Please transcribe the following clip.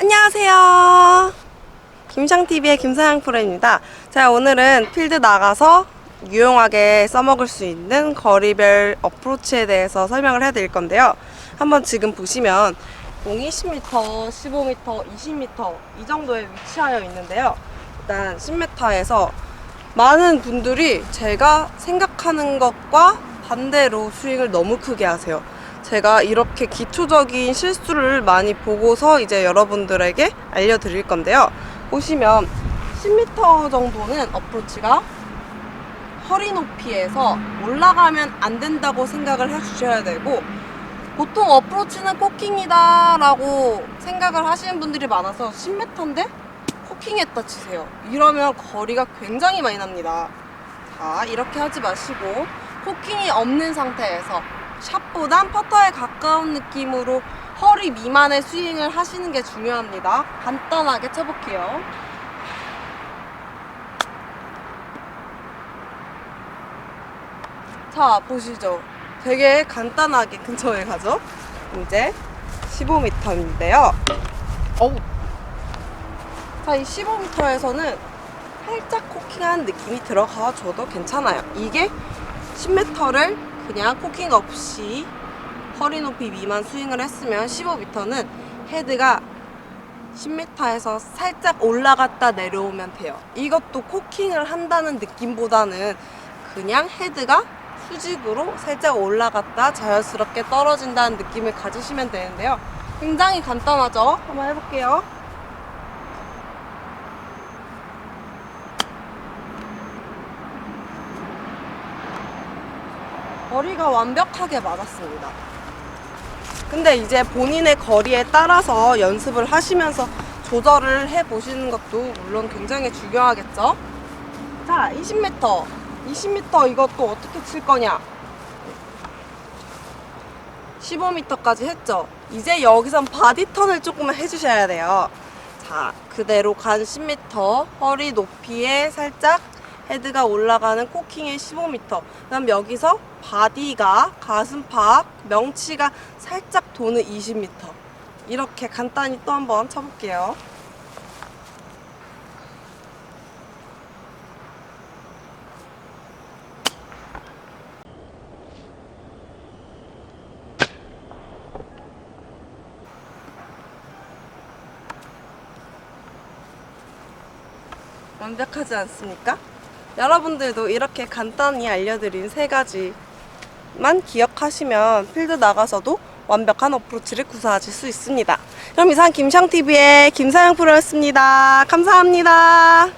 안녕하세요. 김상TV의 김사양 프로입니다. 자, 오늘은 필드 나가서 유용하게 써먹을 수 있는 거리별 어프로치에 대해서 설명을 해드릴 건데요. 한번 지금 보시면 공이 10m, 15m, 20m 이 정도에 위치하여 있는데요. 일단 10m에서 많은 분들이 제가 생각하는 것과 반대로 스윙을 너무 크게 하세요. 제가 이렇게 기초적인 실수를 많이 보고서 이제 여러분들에게 알려드릴 건데요. 보시면 10m 정도는 어프로치가 허리 높이에서 올라가면 안 된다고 생각을 해주셔야 되고 보통 어프로치는 코킹이다 라고 생각을 하시는 분들이 많아서 10m인데 코킹했다 치세요. 이러면 거리가 굉장히 많이 납니다. 자, 이렇게 하지 마시고 코킹이 없는 상태에서 샷보단 퍼터에 가까운 느낌으로 허리 미만의 스윙을 하시는 게 중요합니다. 간단하게 쳐볼게요. 자, 보시죠. 되게 간단하게 근처에 가죠. 이제 15m인데요. 어우. 자, 이 15m에서는 살짝 코킹한 느낌이 들어가줘도 괜찮아요. 이게 10m를 그냥 코킹 없이 허리 높이 미만 스윙을 했으면 15m는 헤드가 10m에서 살짝 올라갔다 내려오면 돼요. 이것도 코킹을 한다는 느낌보다는 그냥 헤드가 수직으로 살짝 올라갔다 자연스럽게 떨어진다는 느낌을 가지시면 되는데요. 굉장히 간단하죠? 한번 해볼게요. 거리가 완벽하게 맞았습니다. 근데 이제 본인의 거리에 따라서 연습을 하시면서 조절을 해 보시는 것도 물론 굉장히 중요하겠죠. 자, 20m. 20m 이것도 어떻게 칠 거냐? 15m까지 했죠. 이제 여기선 바디 턴을 조금 해주셔야 돼요. 자, 그대로 간 10m 허리 높이에 살짝 헤드가 올라가는 코킹의 15m. 그다음 여기서 바디가 가슴팍 명치가 살짝 도는 20m. 이렇게 간단히 또 한번 쳐볼게요. 완벽하지 않습니까? 여러분들도 이렇게 간단히 알려드린 세 가지만 기억하시면 필드 나가서도 완벽한 어프로치를 구사하실 수 있습니다. 그럼 이상 김샹TV의 김사영 프로였습니다. 감사합니다.